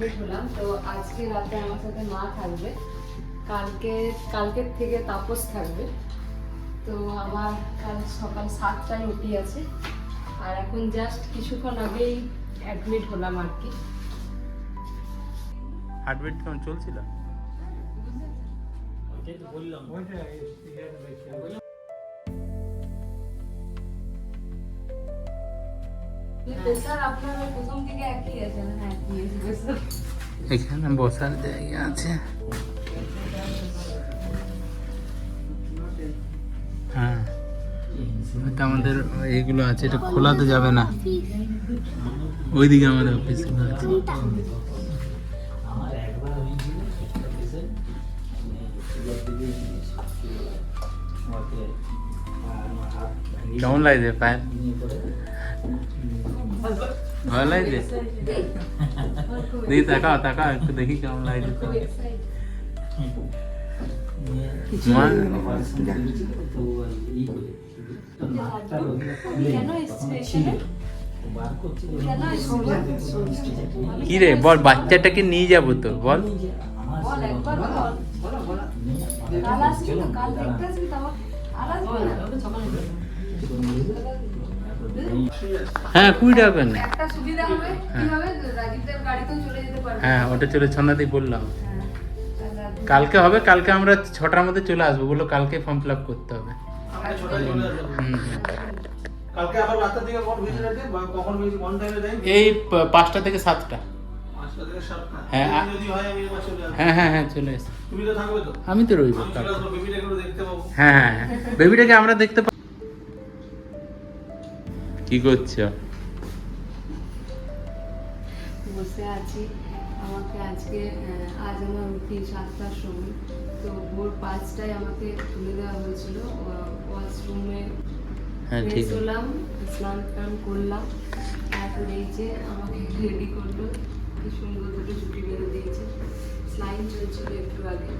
Admit হলাম তো আজকে রাতে আমার সাথে মা থাকবে। কালকে কালকের থেকে তাপস থাকবে। তো আমার কাল সকাল সাতটায় ওটি আছে। আর এখন জাস্ট কিছুক্ষণ আগেই অ্যাডমিট হলাম আর কি। হার্টবিট কেমন চলছিল? প্রেশার এখানে বসার জায়গা আছে। হ্যাঁ এটা আমাদের এইগুলো আছে, এটা খোলাতে যাবে না। ওইদিকে আমাদের অফিসগুলো আছে। কেমন লাগছে পায়েল ভালো লাগছে দেখি তাকাও তাকাও একটু দেখি কেমন লাগছে কি রে বল বাচ্চাটাকে নিয়ে যাব তো বল বল একবার বল কাল হ্যাঁ কুড়ি টাকা করে নে। একটা সুবিধা হবে কি হবে? রাজীবদের গাড়িতেও চলে যেতে পারবে। হ্যাঁ ওটা চলে ছন্দাতেই বললাম। হ্যাঁ, কালকে হবে কালকে আমরা ছটার মধ্যে চলে আসব। বলল কালকে ফর্ম ফিল আপ করতে হবে। এই পাঁচটা থেকে সাতটা। হ্যাঁ, হয় হ্যাঁ হ্যাঁ হ্যাঁ চলে এসো। তো আমি তো রইব পাবো। হ্যাঁ হ্যাঁ হ্যাঁ। বেবিটাকে আমরা দেখতে পা- কি করছ? বসে আছি। আমাকে আজকে আজ আমার উঠি সাতটার সময়। তো ভোর পাঁচটায় আমাকে তুলে দেওয়া হয়েছিল। ওয়াশরুমে হ্যাঁ ঠিক হলাম স্নান টান করলাম। তারপরে এই যে আমাকে রেডি করল কি সুন্দর দুটো ছুটি বেঁধে দিয়েছে। স্লাইন চলছিল একটু আগে।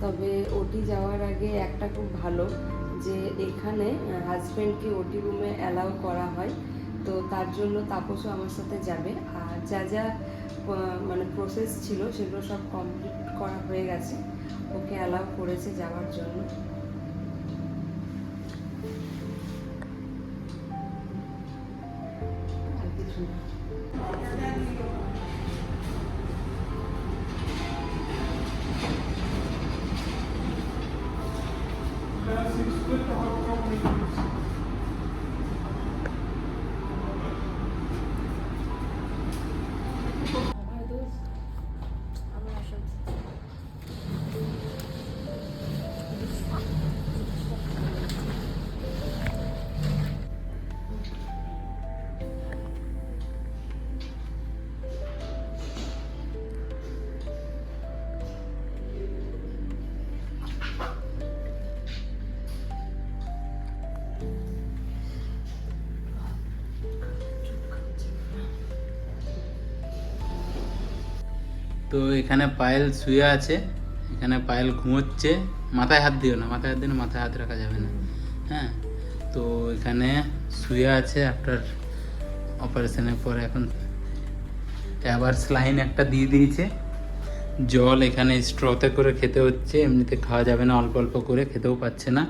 তবে ওটি যাওয়ার আগে একটা খুব ভালো যে এখানে হাজব্যান্ডকে ওটি রুমে অ্যালাউ করা হয়। তো তার জন্য তাপসও আমার সাথে যাবে। আর যা যা মানে প্রসেস ছিল সেগুলো সব কমপ্লিট করা হয়ে গেছে। ওকে অ্যালাউ করেছে যাওয়ার জন্য। তো এখানে পায়েল শুয়ে আছে, এখানে পায়েল ঘুমোচ্ছে। মাথায় হাত দিও না, মাথায় হাত না, মাথায় হাত রাখা যাবে না। হ্যাঁ? তো এখানে শুয়ে আছে আফটার অপারেশনের পর এখন। আবার স্লাইন একটা দিয়ে দিয়েছে। জল এখানে স্ট্রতে করে খেতে হচ্ছে, এমনিতে খাওয়া যাবে না, অল্প অল্প করে, খেতেও পাচ্ছে না।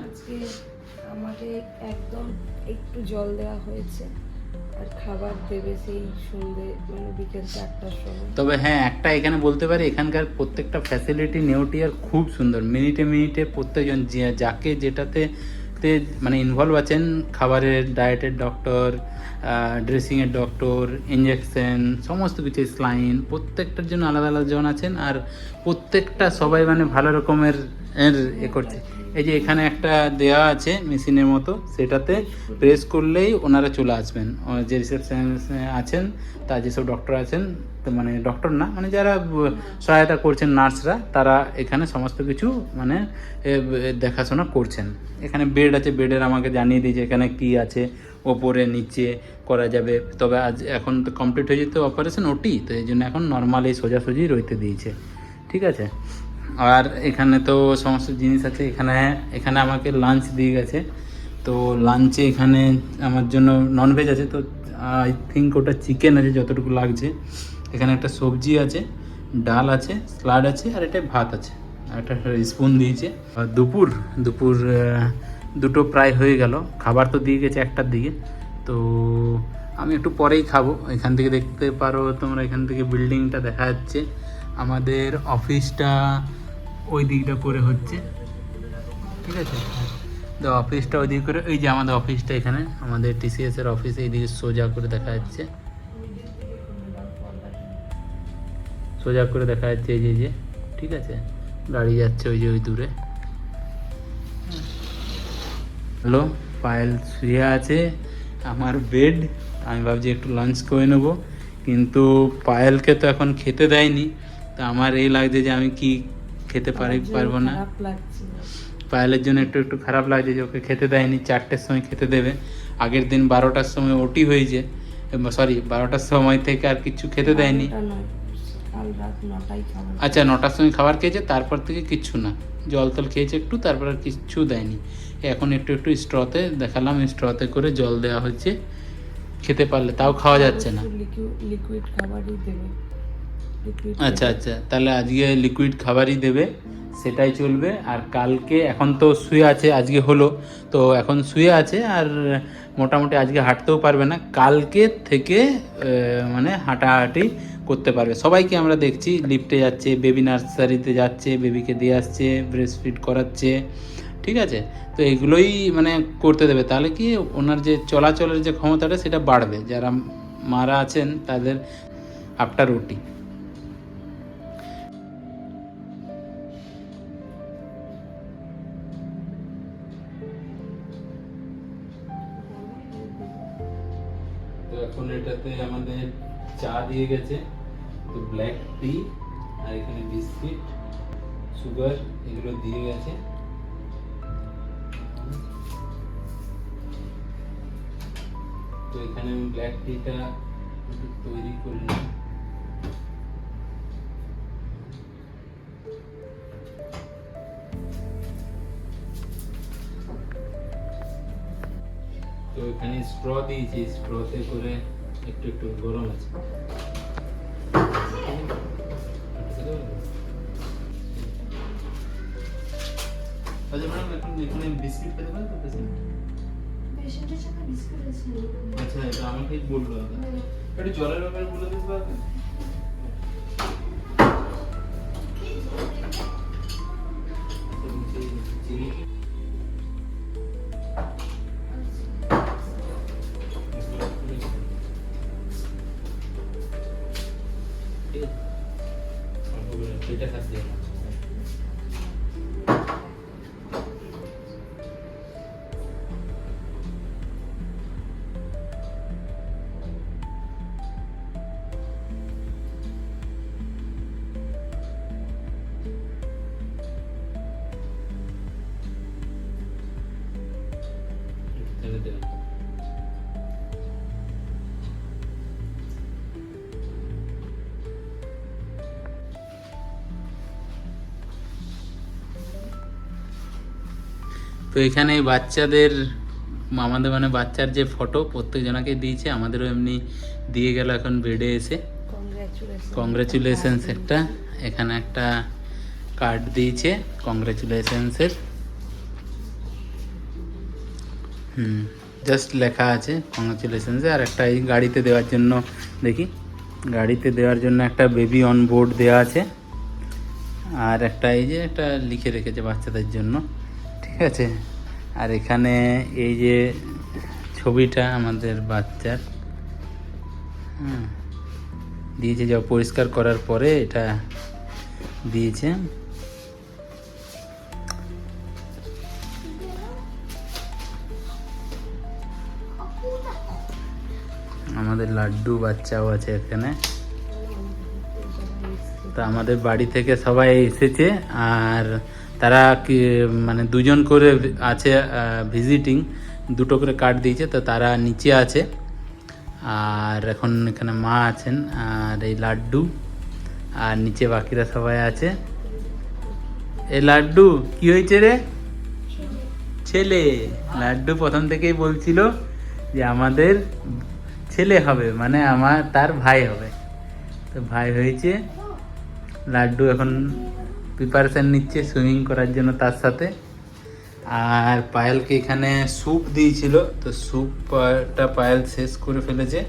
আমাকে একদম একটু জল দেওয়া হয়েছে। মানে তবে হ্যাঁ একটা এখানে বলতে পারি, এখানকার প্রত্যেকটা ফ্যাসিলিটি নেওটিয়ার খুব সুন্দর। মিনিটে মিনিটে প্রত্যেকজন যাকে যেটাতে মানে ইনভলভ আছেন, খাবারের ডায়েটের ডক্টর ড্রেসিংয়ের ডক্টর ইঞ্জেকশন সমস্ত কিছু স্লাইন প্রত্যেকটার জন্য আলাদা আলাদা জন আছেন। আর প্রত্যেকটা সবাই মানে ভালো রকমের এর এ করছে। এই যে এখানে একটা দেয়া আছে মেশিনের মতো, সেটাতে প্রেস করলেই ওনারা চলে আসবেন। যে রিসেপশন আছেন তার যেসব ডক্টর আছেন, তো মানে ডক্টর না মানে যারা সহায়তা করছেন নার্সরা, তারা এখানে সমস্ত কিছু মানে দেখাশোনা করছেন। এখানে বেড আছে বেডের আমাকে জানিয়ে দিয়েছে এখানে কি আছে, ওপরে, নিচে করা যাবে। তবে আজ এখন তো কমপ্লিট হয়ে যেত অপারেশন ওটি, তো এই জন্য এখন নর্মালি সোজাসুজি রইতে দিয়েছে। ঠিক আছে? আর এখানে তো সমস্ত জিনিস আছে। এখানে এখানে আমাকে লাঞ্চ দিয়ে গেছে। তো লাঞ্চে এখানে আমার জন্য ননভেজ আছে। তো আই থিঙ্ক ওটা চিকেন আছে যতটুকু লাগছে। এখানে একটা সবজি আছে, ডাল আছে স্যালাড আছে, আর এটা ভাত আছে। আর একটা স্পুন দিয়েছে। দুপুর দুপুর দুটো প্রায় হয়ে গেল। খাবার তো দিয়ে গেছে একটার দিকে। তো আমি একটু পরেই খাব। এখান থেকে দেখতে পারো তোমরা, এখান থেকে বিল্ডিংটা দেখা যাচ্ছে। আমাদের অফিসটা ওই দিকটা করে হচ্ছে। ঠিক আছে? তো অফিসটা ওইদিকে করে, এই যে আমাদের অফিসটা এখানে, আমাদের টিসিএস এর অফিস এইদিকে সোজা করে দেখা যাচ্ছে। সোজা করে দেখা যাচ্ছে এই যে যে, ঠিক আছে? গাড়ি যাচ্ছে ওই যে ওই দূরে। হ্যালো পায়েল শুয়ে আছে, আমার বেড, আমি ভাবছি একটু লাঞ্চ করে নেব, কিন্তু পায়েলকে তো এখন খেতে দেয়নি। তো আমার এই লাগছে যে আমি কি খেতে পারি পারব না। পায়েলের জন্য একটু একটু খারাপ লাগছে যে ওকে খেতে দেয়নি চারটের সময় খেতে দেবে। আগের দিন বারোটার সময় ওটি হয়েছে সরি বারোটার সময় থেকে আর কিছু খেতে দেয়নি। আচ্ছা নটার সময় খাবার খেয়েছে তারপর থেকে কিচ্ছু না। জল টল খেয়েছে একটু তারপর আর কিচ্ছু দেয়নি। এখন একটু একটু স্ট্রতে দেখালাম স্ট্রতে করে জল দেওয়া হচ্ছে খেতে পারলে তাও খাওয়া যাচ্ছে না। লিকুইড খাবারই দেবে। আচ্ছা আচ্ছা তাহলে আজকে লিকুইড খাবারই দেবে সেটাই চলবে আর কালকে এখন তো শুয়ে আছে আজকে হলো তো এখন শুয়ে আছে আর মোটামুটি আজকে হাঁটতেও পারবে না কালকে থেকে মানে হাঁটাহাঁটি করতে পারবে। সবাইকে আমরা দেখছি লিফটে যাচ্ছে বেবি নার্সারিতে যাচ্ছে বেবিকে দিয়ে আসছে ব্রেস্ট ফিড করাচ্ছে ঠিক আছে? তো এগুলোই মানে করতে দেবে। তাহলে কি ওনার যে চলাচলের যে ক্ষমতাটা সেটা বাড়বে। যারা মারা আছেন তাদের আফটার ওটি এখন এটাতে আমাদের চা দিয়ে গেছে, তো ব্ল্যাক টি আর এখানে বিস্কিট সুগার এগুলো দিয়ে গেছে। তো এখানে আমি ব্ল্যাক টিটা তৈরি করে নিই। এখানে স্ট্র দিয়েছি স্ট্রতে করে একটু একটু গরম আছে। আচ্ছা ম্যাডাম এখন এখানে বিস্কিট পেতে পারেন তো পেশেন্ট? পেশেন্টের সাথে বিস্কুট আছে। আচ্ছা এটা আমাকে বলল একটু জলের ব্যাপারে বলে দিতে পারবেন? that's the answer. তো এখানে বাচ্চাদের আমাদের মানে বাচ্চার যে ফটো প্রত্যেকজনাকে দিয়েছে আমাদেরও এমনি দিয়ে গেল এখন বেডে এসে। কংগ্রাচুলেশন কংগ্রাচুলেশনস একটা এখানে একটা কার্ড দিয়েছে কংগ্রাচুলেশনসের হুম জাস্ট লেখা আছে কংগ্রাচুলেশনস আর একটা এই গাড়িতে দেওয়ার জন্য দেখি গাড়িতে দেওয়ার জন্য একটা বেবি অন বোর্ড দেওয়া আছে। আর একটা এই যে একটা লিখে রেখেছে বাচ্চাদের জন্য। ঠিক আছে? আর এখানে এই যে ছবিটা আমাদের বাচ্চার দিয়েছে যা পরিষ্কার করার পরে এটা দিয়েছে। আমাদের লাড্ডু বাচ্চাও আছে এখানে। তো আমাদের বাড়ি থেকে সবাই এসেছে, আর তারা কি মানে দুজন করে আছে ভিজিটিং দুটো করে কার্ড দিয়েছে, তো তারা নিচে আছে। আর এখন এখানে মা আছেন, আর এই লাড্ডু, আর নিচে বাকিরা সবাই আছে। এই লাড্ডু, কি হয়েছে রে? ছেলে। লাড্ডু প্রথম থেকেই বলছিল যে আমাদের ছেলে হবে মানে আমার, তার ভাই হবে। তো ভাই হয়েছে, লাড্ডু এখন প্রিপারেশান নিচ্ছে সুইমিং করার জন্য তার সাথে। আর পায়েলকে এখানে স্যুপ দিয়েছিল, তো স্যুপটা পায়েল শেষ করে ফেলেছে।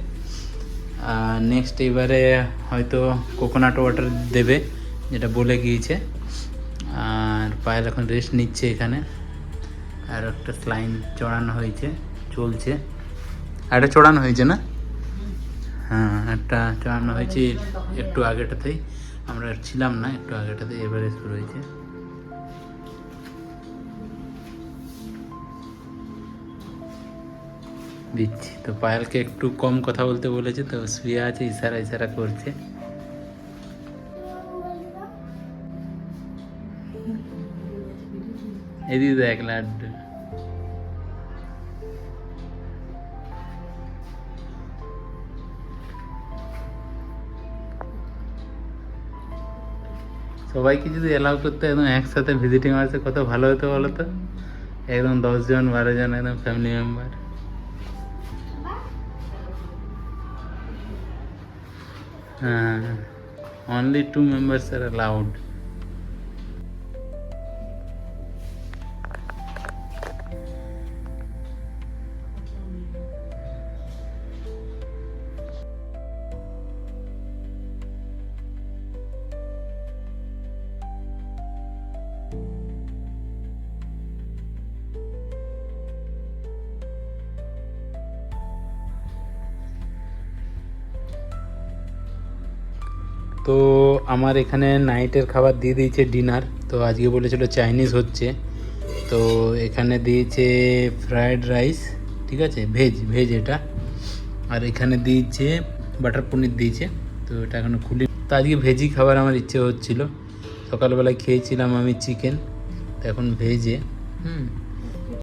আর নেক্সট এবারে হয়তো কোকোনাট ওয়াটার দেবে, যেটা বলে গিয়েছে। আর পায়েল এখন রেস্ট নিচ্ছে এখানে। আর একটা স্লাইন চড়ানো হয়েছে, চলছে। আর একটা চড়ানো হয়েছে না? হ্যাঁ একটা চড়ানো হয়েছে একটু আগেটাতেই আমরা ছিলাম না, একটু আগেটাতে এভারেস্ট রয়েছে দিচ্ছি। তো পায়েলকে একটু কম কথা বলতে বলেছে, তো শুয়ে আছে, ইশারা ইশারা করছে। এদিকে দেখ লাড্ডু। সবাইকে যদি অ্যালাউ করতে একদম একসাথে ভিজিটিং আসে কত ভালো হতো বলো তো একদম দশজন বারো জন একদম ফ্যামিলি মেম্বার হ্যাঁ অনলি টু মেম্বার্স আর অ্যালাউড তো আমার এখানে নাইটের খাবার দিয়ে দিয়েছে ডিনার। তো আজকে বলেছিল চাইনিজ হচ্ছে। তো এখানে দিয়েছে ফ্রায়েড রাইস, ঠিক আছে? ভেজ ভেজ এটা। আর এখানে দিয়েছে বাটার পনির দিয়েছে। তো এটা এখনও খুলি তো আজকে ভেজই খাবার আমার ইচ্ছে হচ্ছিল। সকালবেলায় খেয়েছিলাম আমি চিকেন, তো এখন ভেজে, হুম